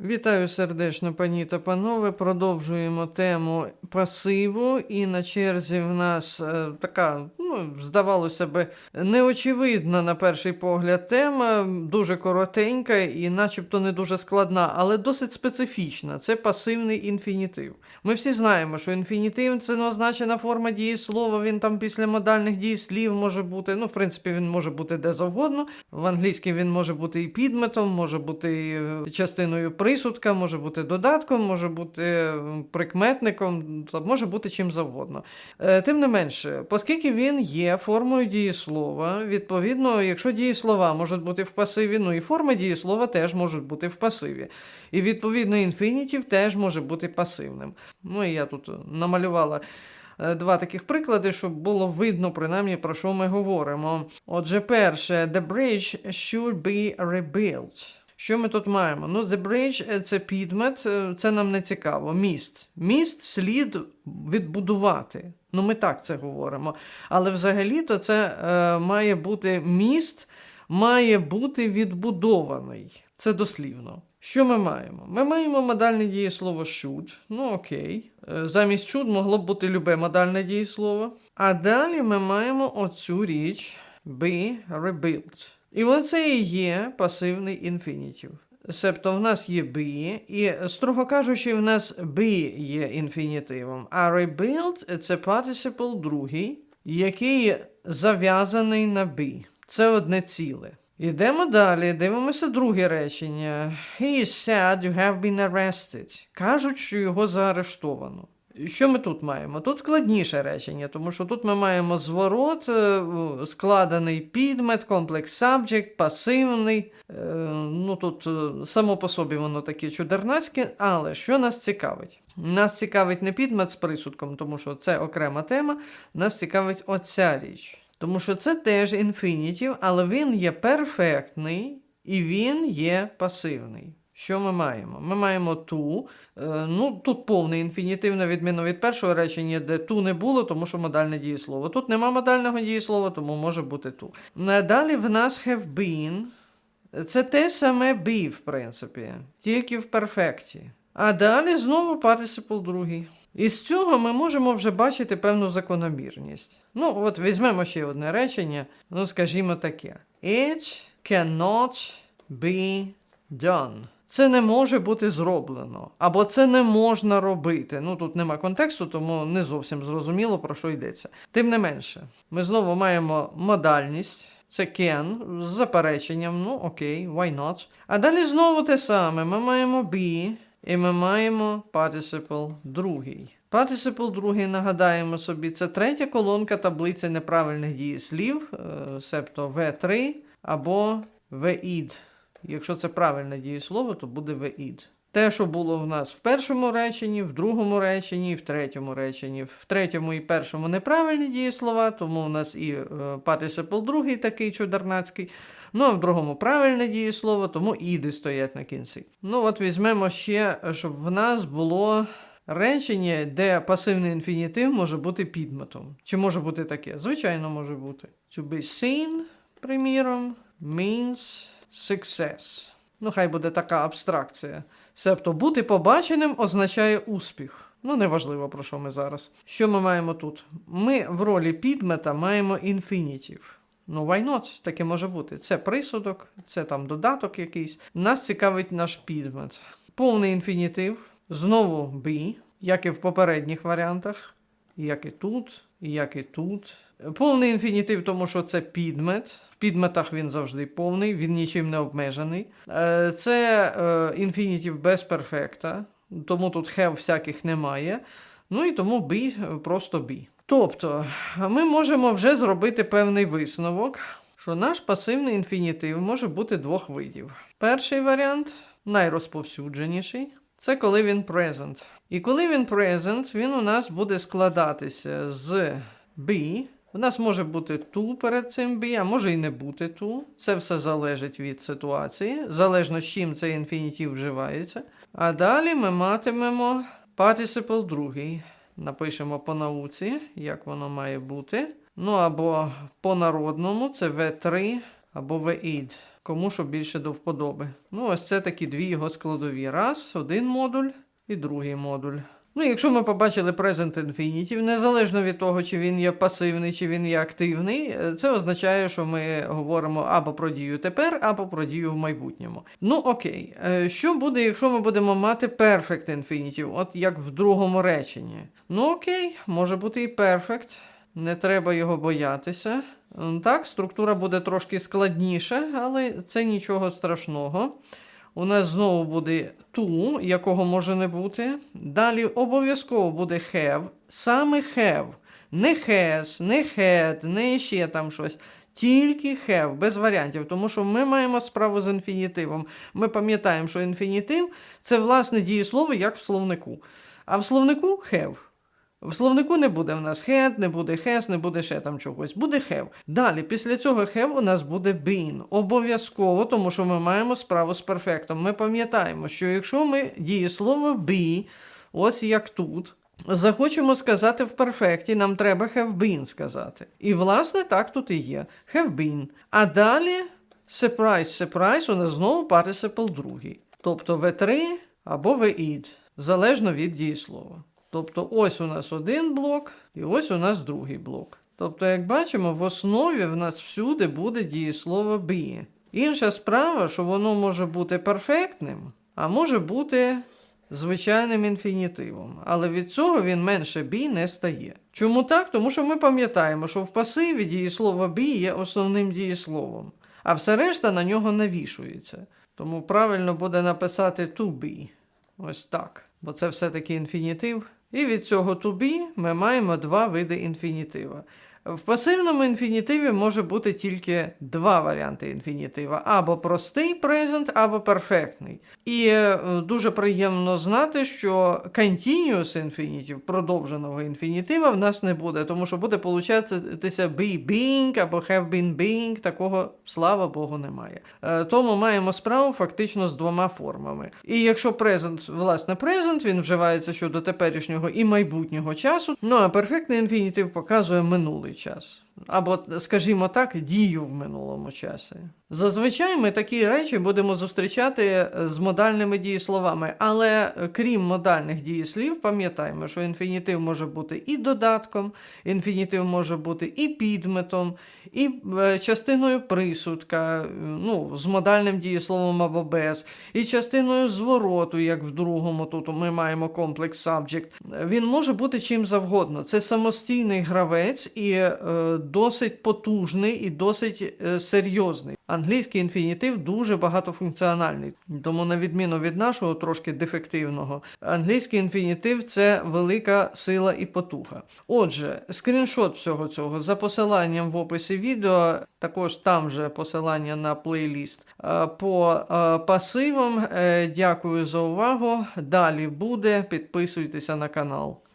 Вітаю сердечно, пані та панове. Продовжуємо тему пасиву. І на черзі в нас е, така, ну, здавалося би, неочевидна на перший погляд тема, дуже коротенька і начебто не дуже складна, але досить специфічна. Це пасивний інфінітив. Ми всі знаємо, що інфінітив це неозначена форма дієслова, він там після модальних дієслів може бути. Ну, в принципі, він може бути де завгодно. В англійській він може бути і підметом, може бути і е, частиною присудка, може бути додатком, може бути е, прикметником, може бути чим завгодно. Е, Тим не менше, оскільки він є формою дієслова, відповідно, якщо дієслова можуть бути в пасиві, ну і форми дієслова теж можуть бути в пасиві. І відповідно інфінітів теж може бути пасивним. Ну і я тут намалювала е, два таких приклади, щоб було видно принаймні про що ми говоримо. Отже, перше, the bridge should be rebuilt. Що ми тут маємо? Ну, the bridge е, це підмет, е, це нам не цікаво. Міст. Міст слід відбудувати. Ну, ми так це говоримо. Але взагалі-то це е, має бути міст, має бути відбудований. Це дослівно. Що ми маємо? Ми маємо модальне дієслово should. Ну окей. Е, Замість should могло б бути любе модальне дієслово. А далі ми маємо оцю річ be rebuilt. І оце і є пасивний інфінітів. Себто в нас є be, і, строго кажучи, в нас be є інфінітивом, а rebuild це participle другий, який зав'язаний на be. Це одне ціле. Ідемо далі, дивимося друге речення. He is said you have been arrested. Кажуть, що його заарештовано. Що ми тут маємо? Тут складніше речення, тому що тут ми маємо зворот, е, складений підмет, комплекс subject, пасивний. Е, Ну тут е, само по собі воно таке чудернацьке, але що нас цікавить? Нас цікавить не підмет з присудком, тому що це окрема тема. Нас цікавить оця річ. Тому що це теж інфінітів, але він є перфектний і він є пасивний. Що ми маємо? Ми маємо ту. Е, ну, тут повний інфінітив, на відміну від першого речення, де ту не було, тому що модальне дієслово. Тут нема модального дієслова, тому може бути ту. Е, Далі в нас have been. Це те саме be, в принципі, тільки в перфекті. А далі знову participle другий. І з цього ми можемо вже бачити певну закономірність. Ну, от візьмемо ще одне речення, ну, скажімо таке: It cannot be done. Це не може бути зроблено, або це не можна робити. Ну тут нема контексту, тому не зовсім зрозуміло про що йдеться. Тим не менше, ми знову маємо модальність. Це can з запереченням, ну окей, why not. А далі знову те саме. Ми маємо be, і ми маємо participle другий. Participle другий, нагадаємо собі, це третя колонка таблиці неправильних дієслів, е, себто V3 або VID. Якщо це правильне дієслово, то буде VID. Те, що було в нас в першому реченні, в другому реченні, в третьому реченні. В третьому і першому неправильні дієслова, тому у нас і participle другий такий чудернацький. Ну, а в другому правильне дієслово, тому іди стоять на кінці. Ну, от візьмемо ще, щоб в нас було речення, де пасивний інфінітив може бути підметом. Чи може бути таке? Звичайно, може бути. To be seen, приміром, means success. Ну, хай буде така абстракція. Себто бути побаченим означає успіх. Ну, неважливо, про що ми зараз. Що ми маємо тут? Ми в ролі підмета маємо інфінітів. Ну, why not? Таке може бути. Це присудок, це там додаток якийсь. Нас цікавить наш підмет. Повний інфінітив. Знову be, як і в попередніх варіантах, як і тут, як і тут. Повний інфінітив, тому що це підмет. В підметах він завжди повний, він нічим не обмежений. Е, Це е, інфінітив без перфекта, тому тут have всяких немає. Ну і тому be просто be. Тобто, ми можемо вже зробити певний висновок, що наш пасивний інфінітив може бути двох видів. Перший варіант найрозповсюдженіший. Це коли він present. І коли він present, він у нас буде складатися з be. У нас може бути ту перед цим be, а може і не бути ту. Це все залежить від ситуації, залежно з чим цей інфінітив вживається. А далі ми матимемо participle другий. Напишемо по науці, як воно має бути. Ну або по народному це V3 або VID. кому що більше до вподоби. Ну, ось це такі дві його складові. Раз, один модуль і другий модуль. Ну, якщо ми побачили Present Infinitive, незалежно від того, чи він є пасивний, чи він є активний, е, це означає, що ми говоримо або про дію тепер, або про дію в майбутньому. Ну окей, Е, що буде, якщо ми будемо мати Perfect Infinitive, от як в другому реченні? Ну окей, може бути і Perfect, не треба його боятися. Так, структура буде трошки складніша, але це нічого страшного. У нас знову буде to, якого може не бути. Далі обов'язково буде have. Саме have. Не has, не had, не ще там щось. Тільки have, без варіантів, тому що ми маємо справу з інфінітивом. Ми пам'ятаємо, що інфінітив це власне дієслово, як в словнику. А в словнику have. В словнику не буде в нас had, не буде has, не буде ще там чогось. Буде have. Далі, після цього have у нас буде been. Обов'язково, тому що ми маємо справу з перфектом. Ми пам'ятаємо, що якщо ми дієслово be, ось як тут, захочемо сказати в перфекті, нам треба have been сказати. І, власне, так тут і є. Have been. А далі surprise, surprise, у нас знову participle другий. Тобто V3 або V-id, залежно від дієслова. Тобто ось у нас один блок, і ось у нас другий блок. Тобто, як бачимо, в основі в нас всюди буде дієслово be. Інша справа, що воно може бути перфектним, а може бути звичайним інфінітивом. Але від цього він менше be не стає. Чому так? Тому що ми пам'ятаємо, що в пасиві дієслово be є основним дієсловом, а все решта на нього навішується. Тому правильно буде написати to be. Ось так. Бо це все-таки інфінітив. І від цього to ми маємо два види інфінітива. В пасивному інфінітиві може бути тільки два варіанти інфінітива: або простий present, або перфектний. І е, дуже приємно знати, що continuous інфінітив, продовженого інфінітива, в нас не буде, тому що буде получатися be being або have been being, такого, слава Богу, немає. Е, Тому маємо справу фактично з двома формами. І якщо present, власне, present, він вживається щодо теперішнього і майбутнього часу. Ну а перфектний інфінітив показує минулий час. Або, скажімо так, дію в минулому часі. Зазвичай ми такі речі будемо зустрічати е, з модальними дієсловами, але е, крім модальних дієслів, пам'ятаємо, що інфінітив може бути і додатком, інфінітив може бути і підметом, і е, частиною присудка, ну, з модальним дієсловом або без, і частиною звороту, як в другому, тут ми маємо комплекс subject. Він може бути чим завгодно. Це самостійний гравець і досить потужний і досить серйозний. Англійський інфінітив дуже багатофункціональний, тому, на відміну від нашого трошки дефективного, англійський інфінітив це велика сила і потуга. Отже, скріншот всього цього за посиланням в описі відео, також там же посилання на плейліст. Е, По е, пасивам Е, дякую за увагу. Далі буде. Підписуйтеся на канал.